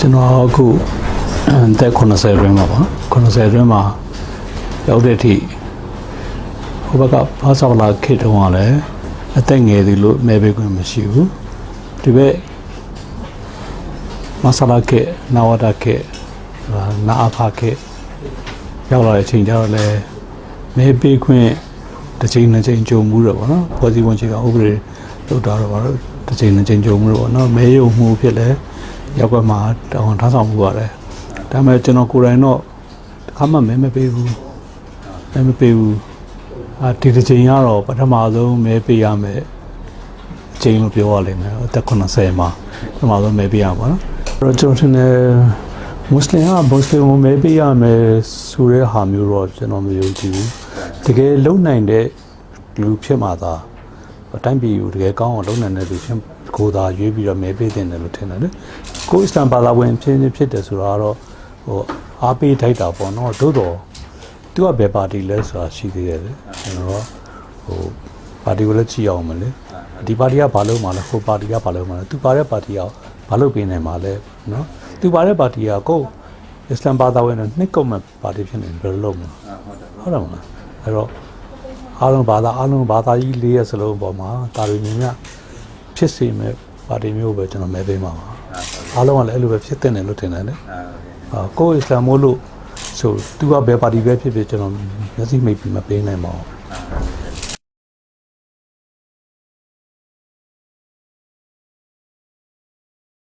ကျွန်တော်အခုအသက်80တွင်းမှာပါ80တွင်းမှာရောက်တဲ့အထိဟိုဘက်ကဘာသာလာခေတ်တုန်းကလည်းအသက်ငယ်သေးလို့မဲပေးခွင့်မရှိဘူးဒီဘက်မဆလာခေတ်နဝဒခေတ်ဟာနာအဖခေတ်ရောက်လာတဲ့အချိန်ကျတော့လည်းမဲပေးခွင့်တစ်ချိန်နှစ်ချိန်ကြုံမှုတော့ဗောနော်ဖွဲ့စည်းပုံချိန်ကဥပဒေလုပ်တာတော့ဗောနော်တစ်ချိန်နှစ်ချိန်ကြုံမှုတော့ဗောနော်မဲယုံမှုဖြစ်လဲ ရောက်ကွက်မှာတောင်းထားဆောင်မှုရတယ်။ဒါပေမဲ့ကျွန်တော်ကိုယ်တိုင်တော့တစ်ခါမှမဲမပေးဘူး။မဲမပေးဘူး။အာဒီတစ်ချိန်ကတော့ပထမဆုံးမဲပေးရမယ်အချိန်လို့ပြောရလိမ့်မယ်။အသက်80မှာပထမဆုံးမဲပေးရမှာနော်။အဲ့တော့ကျွန်တော်ထင်တယ်မွတ်စလင်ကမွတ်စလင်ကိုမဲပေးရမယ်ဆိုတဲ့ဟာမျိုးတော့ကျွန်တော်မယုံကြည်ဘူး။တကယ်လုံနိုင်တဲ့လူဖြစ်မှာသာအ တိုင်းပြည်ကိုတကယ်ကောင်းအောင်လုပ်နိုင်တဲ့လူဖြစ်ကိုယ်သာရွေးပြီးတော့မဲပေးတင်တယ်လို့ထင်တယ်လေ။ကိုယ်အစ္စလမ်ဘာသာဝင်ဖြစ်နေဖြစ်တယ်ဆိုတော့ဟိုအားပေးထိုက်တာပေါ့နော်။သို့တော့သူကဘယ်ပါတီလဲဆိုတာရှိသေးတယ်လေ။ကျွန်တော်ဟိုပါတီကိုလည်းကြည့်အောင်မလဲ။ဒီပါတီကဘာလုပ်မှာလဲဟိုပါတီကဘာလုပ်မှာလဲသူပါတဲ့ပါတီကဘာလုပ်ပေးနိုင်မှာလဲနော်။သူပါတဲ့ပါတီကကိုယ်အစ္စလမ်ဘာသာဝင်နဲ့နှစ်ကုတ်မဲ့ပါတီဖြစ်နေဘယ်လိုလုပ်မလဲ။ဟုတ်တယ်မလား။အဲ့တော့ အားလုံးဘာသာအားလုံးဘာသာကြီးလေးရဲ့စလုံးပေါ်မှာတာရီမြင်မြဖြစ်စေမဲ့ပါတီမျိုးပဲကျွန်တော်မဲပေးမှာပါအားလုံးကလည်းအဲ့လိုပဲဖြစ်တဲ့တယ်လို့ထင်တယ်လေအာကိုယ်အစ္စလာမ်မို့လို့ဆိုသူကဘယ်ပါတီပဲဖြစ်ဖြစ်ကျွန်တော်မျက်စိမိတ်ပြီးမပေးနိုင်ပါဘူး